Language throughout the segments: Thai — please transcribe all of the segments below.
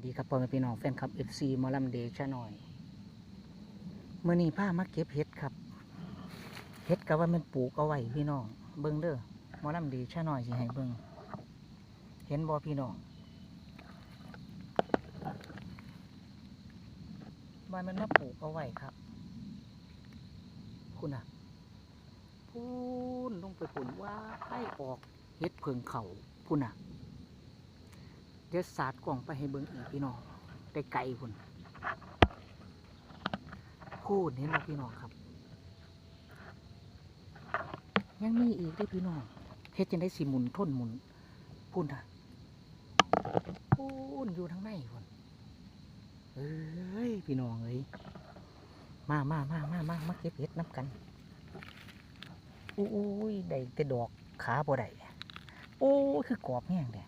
สดีครับพ่อแม่พี่น้องแฟนคลับ FC มอลำเดชะหน่อยเมื่อนี้ผ้ามาเก็บเห็ดครับเห็ดก็ว่ามันปลูกเอาไว้พี่น้องเบิ่งเด้อมอลำเดชะหน่อยสิให้เบิ่งเห็นบ่พี่น้องว่ามันมาปลูกเอาไว้ครับ คุณอะพูนลงไปปุ่นว่าให้ออกเห็ดเพิงเขาคุณอะ เดี๋ยวสาดกล่องไปให้เบิ่งอีกพี่น้องได้ไกลพุ่นพูดเห็นบ่พี่น้องครับ ยังมีอีกได้พี่น้องเฮ็ดจังได้สิหมุนท่นหมุนพุ่นอะพูนอยู่ทางในพุ่นเอ้ยพี่น้องเอ้ยมามามามามามาเก็บเห็ดน้ำกันอุ้ยได้แต่ดอกขาบ่ได้โอ้ยคือกรอบแห้งเด้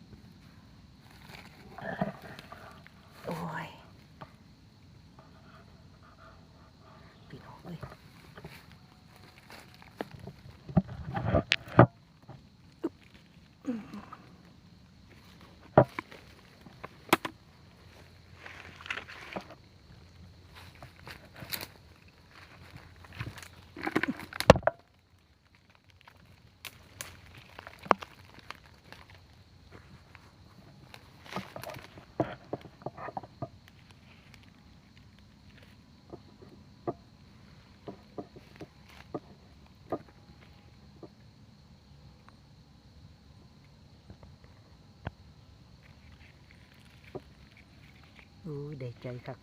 ได้ใจครับ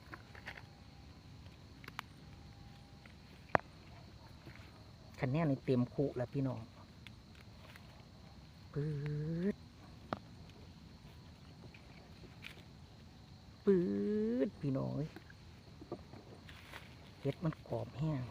คันแนนในเต็มคุแล้วพี่น้องปืดปืดพี่น้องเอ้ยเห็ดมันกรอบแห้ง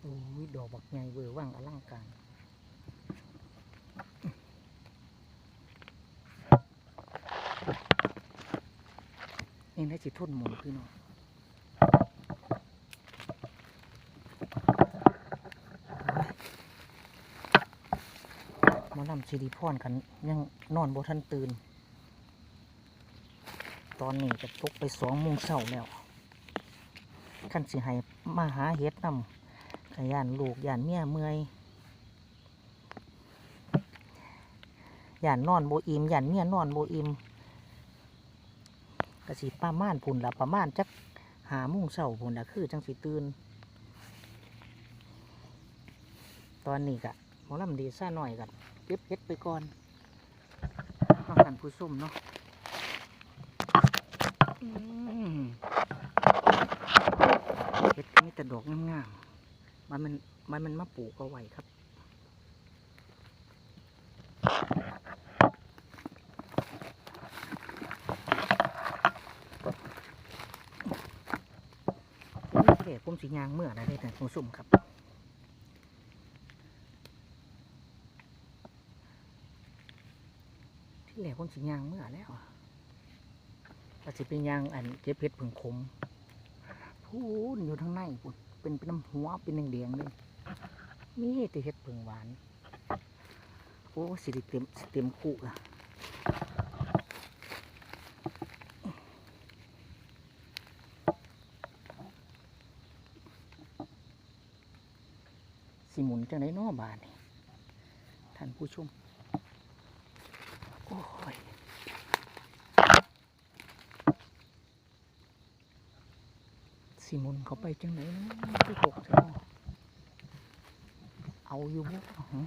โอ้ย ดอกบักใหญ่เวอร์ว่างอลังการ นี่ได้สิทนหมุนพี่น้องมาลำซิริพรกัน ยังนอนบ่ทันตื่น ตอนนี้จะตกไปสองโมงเช้าแล้วขันสิให้มาหาเฮ็ดนำขยันลูกยันเมียเมื่อยยันนอนโบอิมยันเมียนอนโบอิม กสิประมาณพุ่นละประมาณจักหามุ่งเสาพุ่นละคือจังสิตื่นตอนนี้กะหมอลำดีซ่าหน่อยกันเก็บเฮ็ดไปก่อนต้องการผู้ส้มเนาะเฮ็ดก็มีแต่ดอกงามๆมันมันมันมันมาปลูกเอาไว้ครับ ผมไม่เด็ผมสียางเมื่อนะได้แต่ผมสุ่มครับที่แหลกผมสียางเมื่อแล้วอะแต่สิเป็นยางอันเก็บเพชรผึ่งคมพูนอยู่ทางในพุ่นเป็นเป็นน้ำหัวเป็นแดงๆเลยมีแต่เห็ดเพิงหวานโอ้สิได้เต็มสิเต็มคุอะ หมุนจังไดเน้อบานนี่ท่านผู้ชม โอ้ยสิหมุนเขาไปจังไหนนะที่หกเจ้าเอาอยู่บ่หึ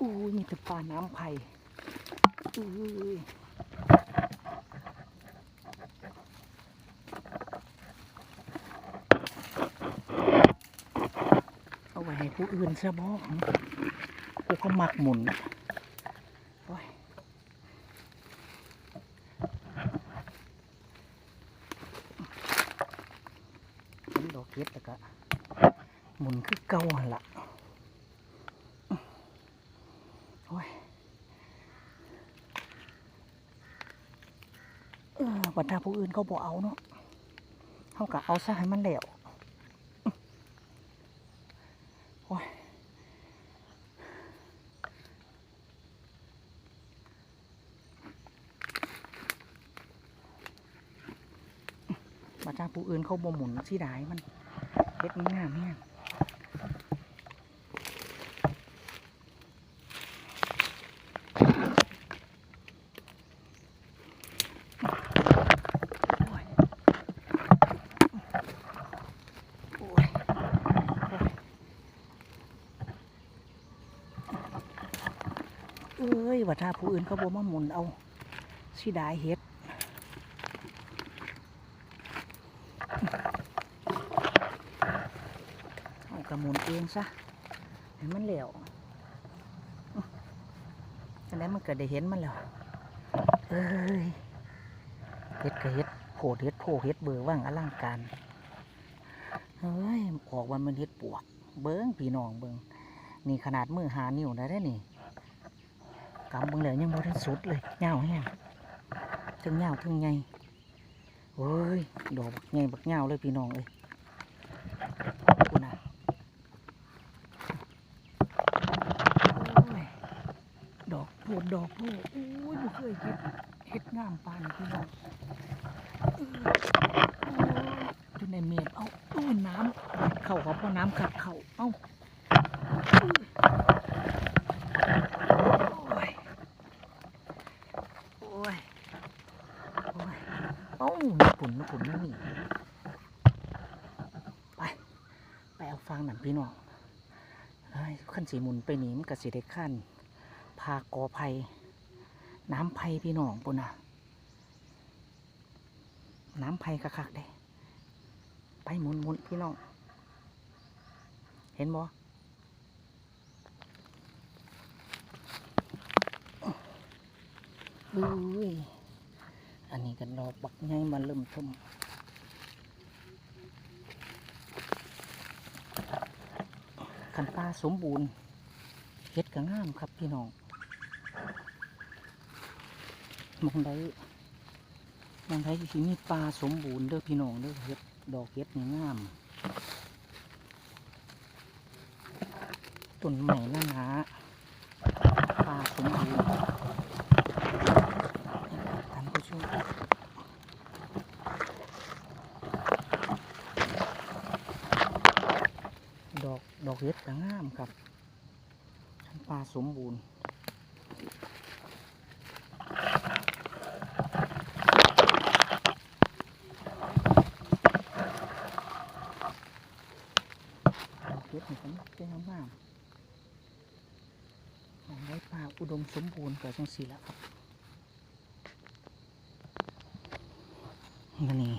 อู้ยมีแต่ปลาน้ำไผ่อู้ยเอาไว้ ให้ผู้อื่นซะบ่หึกูก็มักหมุนโอ้ยเห็นดอกเก็ดแล้วก็หมุนคือเก่าหั่นละโอ้ยเออบรรดาผู้อื่นเขาบอกเอาเนาะเขาก็เอาซะให้มันแล้วาผู้อื่นเขาบ่หมุนสิได้มันเฮ็ดนงามแม่ยเอ้ยว่าถ้าผู้อื่นเขาบ่มาหมุนเอาสิได้เฮ็ด เอา กระหมุนเองซะให้มันเหลวอันนั้นมันเก็ได้เห็นมันแล้วเอ้ยเฮ็ดก็เฮ็ดโผดเฮ็ดโผเฮ็ดเบอร์ว่างอลังการเฮ้ยออกวันมันเฮ็ดปวก เบิ้งพี่น้องเบิ้งนี่ขนาดมือหานิ้วได้ได้นี่กำเบิ้งแล้วยังบ่ทันสุดเลยเงาแห้งถึงเงาถึงไงโอ้ยดอกบักไงบักเงาเลยพี่น้องเอ้ยกูน่ะโอ้ยดอกโผ ดดอกโผดโอ้ยบ่เคยเฮ็ดเฮ็ดงามปานนี้พี่น้องจนในเมดเอาตู้น้ำเข่าเขาพอน้ำขัดเข่าเอ้าโอ้ยโอ้ยโอ้ยเอ้านี่ปุ่นนี่ปุ่นนี่นี่ไปไปเอาฟังหนังพี่น้องเฮ้ยขั้นสีหมุนไปหนีมันกระสีได้ขั้น พากอไผ่น้ำไผ่พี่น้องปุ่นนะน้ำไผ่คักๆได้ไปหมุนหมุนพี่น้อง เห็นบ่อุ้ยอันนี้กันดอกบักใหญ่มาเริ่มทุ่มขันปลาสมบูรณ์เฮ็ดก็งามครับพี่น้อง มองได้มองได้ที่มีปลาสมบูรณ์เด้อพี่น้องเด้อเฮ็ดดอกเฮ็ดงามต้นใหม่ละนะปลาสมบูรณ์ท่านผู้ชมดอกดอกเห็ดงามครับปลาสมบูรณ์ดอกเห็ดนี่ก็เป็นงามๆของไว้ปลา อุดมสมบูรณ์ก็จังสีแล้วครับนี่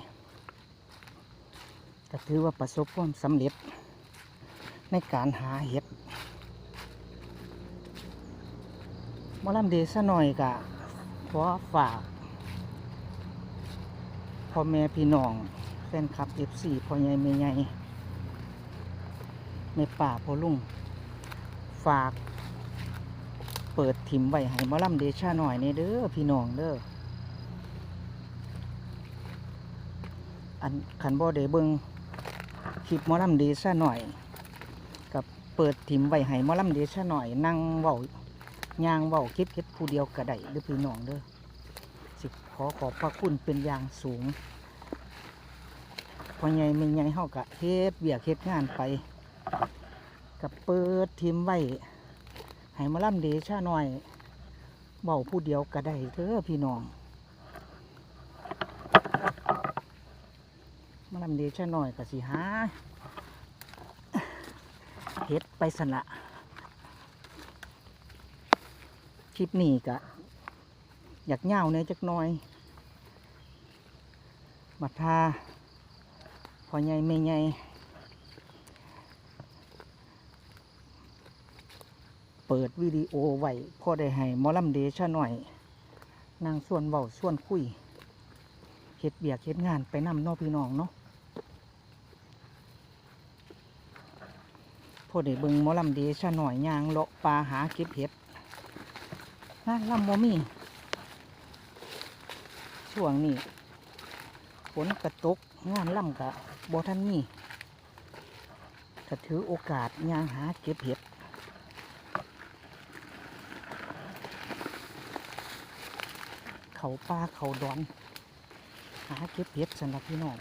ก็ถือว่าประสบความสำเร็จ ในการหาเห็ดมอลำเดซะหน่อยกะขอฝากพ่อแม่พี่น้องแฟนคลับเอฟซีพ่อใหญ่แม่ใหญ่แม่ป่าพ่อลุงฝาก เปิดถิ่มไว้ให้มอลำเดชาหน่อยในเด้อพี่น้องเด้ออันขันบ่ได้เบิงคลิปมอลำเดชาหน่อย กับเปิดถิ่มไว้ให้มอลำเดชะหน่อย นั่งเว้าย่างเว้าเก็บเก็บผู้เดียวก็ได้เด้อพี่น้องเด้อสิขอขอบพระคุณเป็นอย่างสูงพอใหญ่ไม่ใหญ่เฮาก็เฮ็ดเบียกเฮ็ดงานไปกับเปิดถิ่มไว้ ให้มอลำเดชะหน่อยเว้าผู้เดียวก็ได้เด้อพี่น้องมอลำเดชะหน่อยก็สิหาเฮ็ดไปสนะคลิปนี้กะอยากเหงาเนี่ยจักหน่อยมาทาพอใหญ่ไม่ใหญ่ ปิดวิดีโอไว้พอได้ให้มอลำเดชะหน่อย นางส่วนเบาส่วนคุยเฮ็ดเบียกเฮ็ดงานไปนำนอพี่น้องเนาะพอได้เบิ่งมอลำเดชะหน่อยยางเลาะปลาหาเก็บเห็ดงานล่ำบ่มีช่วงนี้ฝนกระตกงานล่ำกะบ่ทันมีก็ถือโอกาสยางหาเก็บเห็ด เขาป่าเขาดอนหาเก็บเห็ดสำหรับพี่น้อง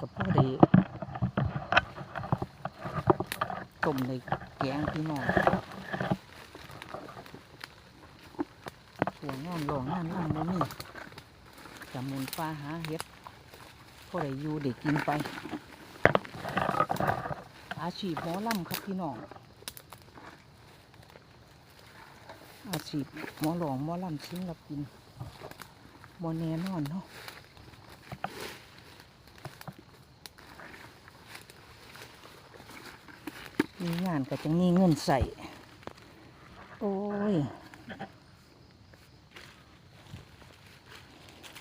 กับพ่อดีต้มในแกงพี่น้องส่วนงานหลวงงานล่ำบ่มี จำมุนปลาหาเห็ดพอได้อยู่ได้กินไป อาชีพหมอลำครับพี่น้อง อาชีพหมอหลองหมอลำชิ้นรับกินบอแน่นอนเนาะมีงานก็จะมีเงินใส่ โอ้ย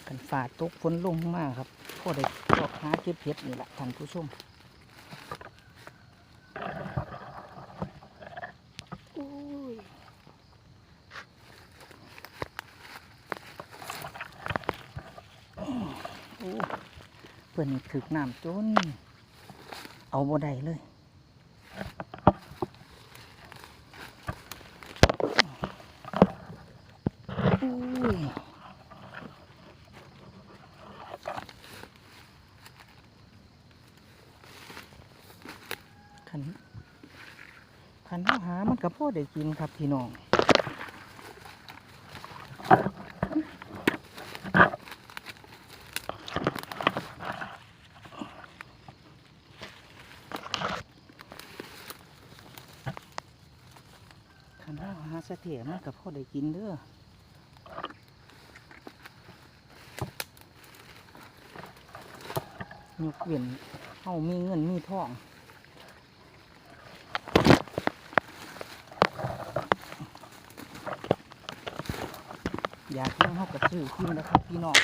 กัน ฝาตกฝนลงมากครับพอได้ก็หาเก็บเห็ดนี่แหละท่านผู้ชมโอ้ยเพื่อนถึกน้ำจน เอาบ่ได้เลย อุ้ย ขัน ขันท้าหามันกับพ่อได้กินครับพี่น้องขันท้าหาเสถียรมันกับพ่อได้กินเด้อยกเว้นเฮามีเงินมีทอง อยากกินเฮาก็ซื้อกินนะครับพี่น้อง